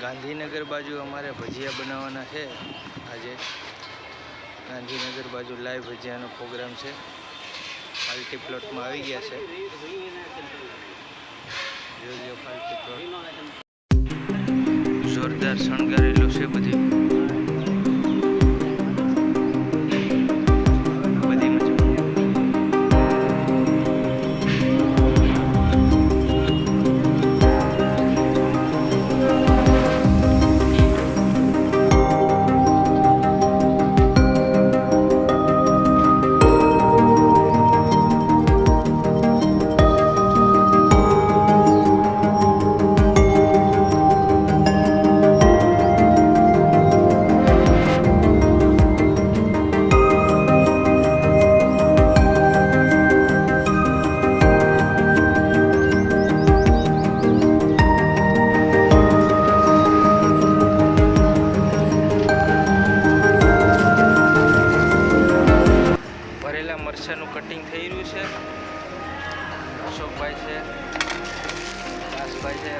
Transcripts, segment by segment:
ગાંધીનગર બાજુ અમારે ભજીયા બનાવવાના છે. આજે ગાંધીનગર બાજુ લાઈવ ભજીયાનો પ્રોગ્રામ છે. પાલ્ટી પ્લોટમાં આવી ગયા છે. જોજો પાર્ટી પ્લોટ. જોરદાર શણગારેલું છે બધી.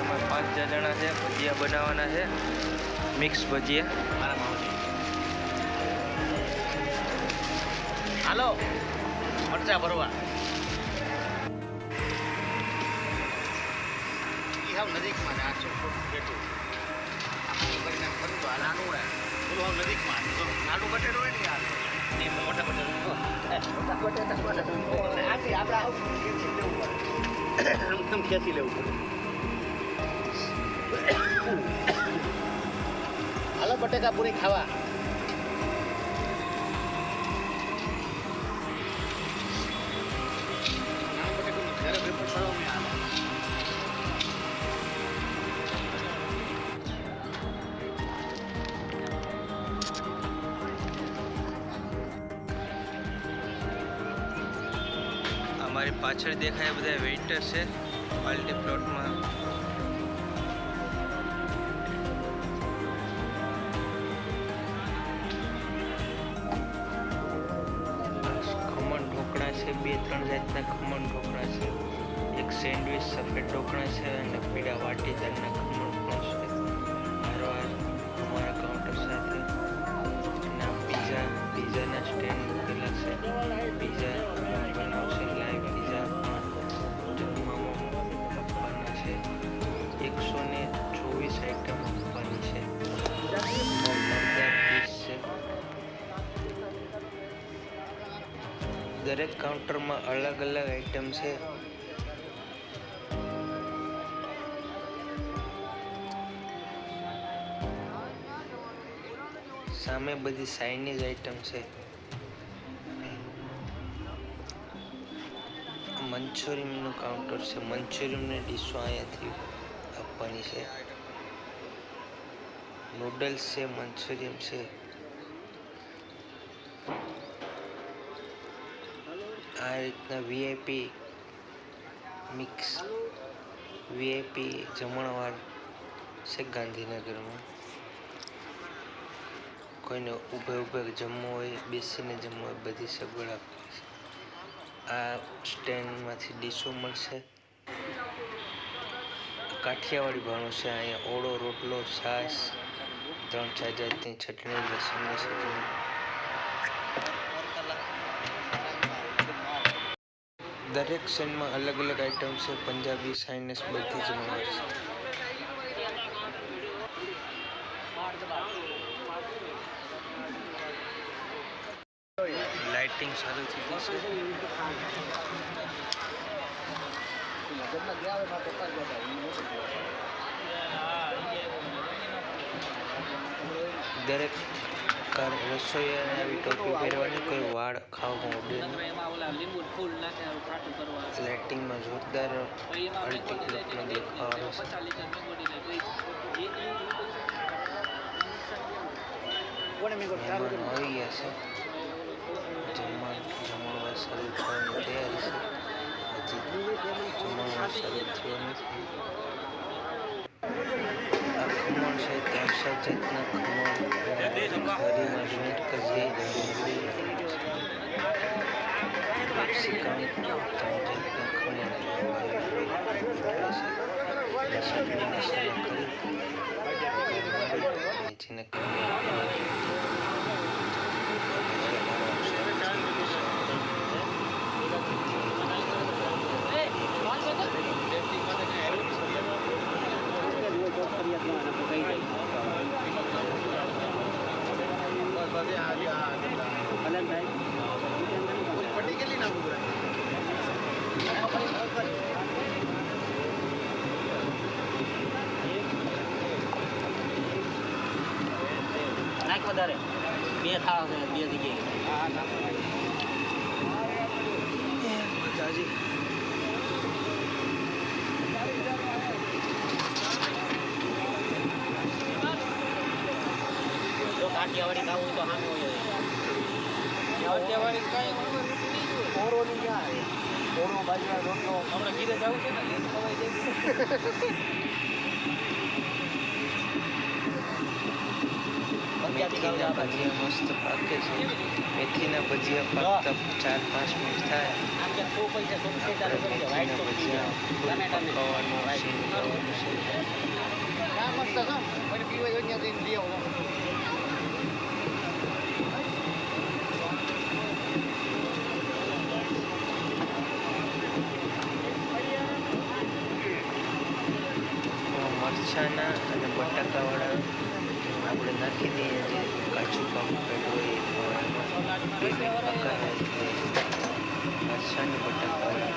અમે પાંચ ચાર જણા છે, ભજીયા બનાવવાના છે. મિક્સ ભજીયા. હાલો. મરચા ભરવા. નજીકમાં ને આ છોકરું બેઠું આમ કરીને આમ તો આ નાનું હોય નજીકમાં નાનું બટેટું હોય. ને યાર મોટા બટેટું. મોટા આપણે આવું ખેંચી લેવું આમ ખેંચી લેવું પડે. હાલો બટેકા પૂરી ખાવા નાનું બટેકું ઘરે ભેગું કરવામાં આવે અમારી પાછળ દેખાય બધા વેઇટર છે પાર્ટી પ્લોટમાં સફેદ ઢોકળા છે અને પીળા વાટીદારના ખમણ પણ છે સારવાર અમારા કાઉન્ટર સાથે અને પીઝા પીઝાના સ્ટેન્ડ મૂકેલા છે પીઝા બનાવશે લાઈવ પીઝા જમવામાં આપવાના છે એકસો ને ચોવીસ આઈટમ આપવાની છે દરેક કાઉન્ટરમાં અલગ અલગ આઈટમ છે સામે બધી ચાઇનીઝ આઈટમ છે. મંચુરિયમનું કાઉન્ટર છે. મંચુરિયમની ડીશો અહીંયાથી આપવાની છે. નૂડલ્સ છે, મંચુરિયમ છે. આ રીતના વીઆઈપી મિક્સ વીઆઈપી જમણવાર છે ગાંધીનગરમાં. કોઈને ઊભે ઊભે જમવું હોય, બેસીને જમવું હોય, બધી સગવડ આપી છે. આ સ્ટેન્ડમાંથી ડીશો મળશે. કાઠિયાવાડી ભાણું છે, અહીંયા ઓળો, રોટલો, છાશ, ત્રણ, ચાર જાતની ચટણી, લસણની ચટણી. દરેક સેન્ડમાં અલગ અલગ આઈટમ છે, પંજાબી સાઇનસ બધી જ મળશે લાઇટિંગ સારું થઈ ગઈ છે. દરેક રસોઈયાને આવી ટોપી પહેરવાની, કોઈ વાળ ઉડે. લાઇટિંગમાં જોરદાર અલ્ટી ક્લોકનો દેખાવ છે. જમણવાર શરૂ થયો નથી આ ખમણ છે ત્રણ ચાર જાતના ખમણ ઘરીમાં જોઈન્ટ કરીએ કેપ્સિકમ ત્રણ જાતના ખમણ ચટણી મસાલા કરી પટ્ટી કેટલી નાખું નાખ વધારે. બે થાળ છે બે જગ્યાએ. હા જો કાઠિયાવાડી ખાવું તો સામે હોય કાઠિયાવાડી કાંઈ ઓરોની ક્યાં ઓરો બાજરા રોટલો. હમણાં ગીરે જવું છે ને ખવાઈ જાય. ભજીયા મસ્ત પાકે છે. મેથીના ભજીયા પાકતા ચાર પાંચ મિનિટ થાય. કરી મેથીના તો ભજીયા પકવાનું છે. ક્યાં મસ્ત છે મને પીવાય હોય ત્યાં જઈને લઈ આવો મરચાના અને બટાકાવાળા આપણે નાખી દઈએ જે કાચું પાકું હોય એ ખવાયમાં પકાયા મરચાં અને બટાકાવાળા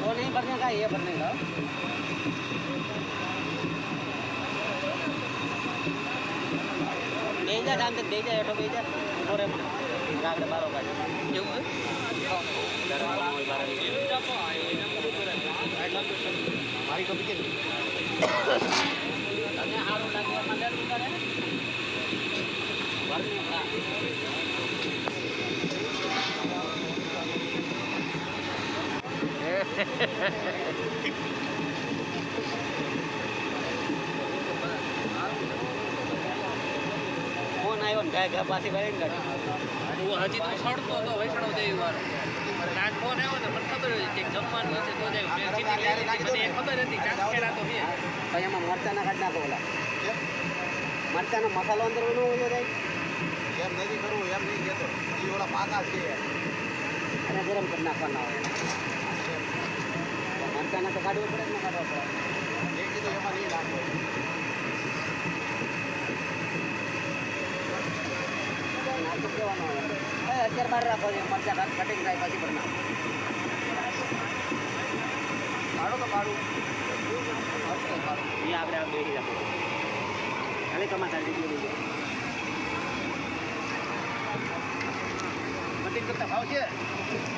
वो नहीं भरने का ये भरने का બે જા શાંતિ બે જા હેઠો બે જા ઉભો રે ગાગડે બારો કાઢ એવું મારી ટોપી કેટલી તને સારું લાગે એમાં લેવું કરે ભરને કા ફોન આવ્યો ને ગાય ગા પાછી ભાઈ ગાડી હું હજી તો સડતો હતો વૈષ્ણવ દેવી વાળો આજ ફોન આવ્યો તો મને ખબર હતી કે જમવાનું હશે તો જાય મેં ચીઠી લઈ લીધી મને ખબર હતી કાંકેરા તો છે. પછી એમાં મરચાના કાઢ નાખો ઓલા. મરચાનો મસાલો અંદર ઓલો ઓલો જાય એમ નથી કરવું? એમ નહીં કહેતો. એ ઓલા પાકા છે. અને ગરમ કરી નાખવાના હોય. મરચાના તો કાઢવું પડે ને કાઢવા પડે એ કીધું એમાં નહીં નાખો. નાખી દેવાનો અત્યારે બહાર રાખો છો. મરચા કટિંગ થાય પછી પણ કાઢો તો કાઢું અહીંયા આપણે આમ બેસી રાખો. ખાલી ટમાટા લીધી લીધી કટિંગ કરતા ભાવ છે?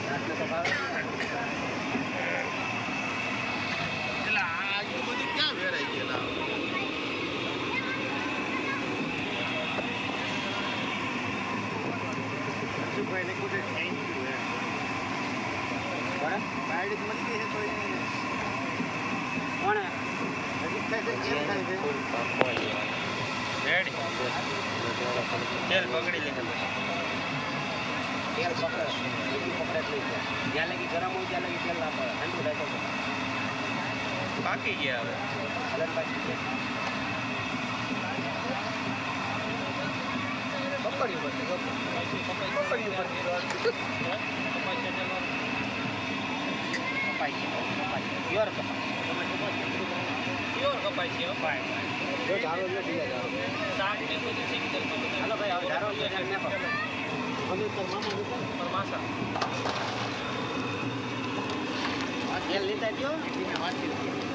ભાવ તો ભાવે એટલે બધું ક્યાં વેરાઈ ગયેલા બાયડી મળી ગઈ છે તેલ પકડી તેલ પકડે પકડે નહીં જ્યાં લગી ગરમ હોય ત્યાં લગી તેલ નાખો ઠંડુ થાય તો પાકી ગયા હવે હલન પાછી છે પકડ્યું પછી પકડ્યું કપાઈ છે પ્યોર કપાઈ પ્યોર કપાય કપાય જો ધારો ધારો શાક ને બધું ભાઈ હવે ધારો લ્યો ને નાખો અમે તાર મામા નીકળ તેલ લીધા ગયો લીધી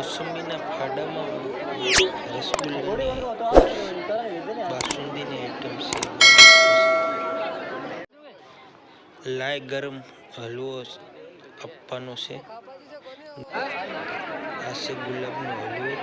મોસંબીના ફાડામાં રસગુલ્લાની બાસુંદીની આઈટમ છે. લાય ગરમ હલવો આપવાનો છે. આ છે ગુલાબનો હલવો.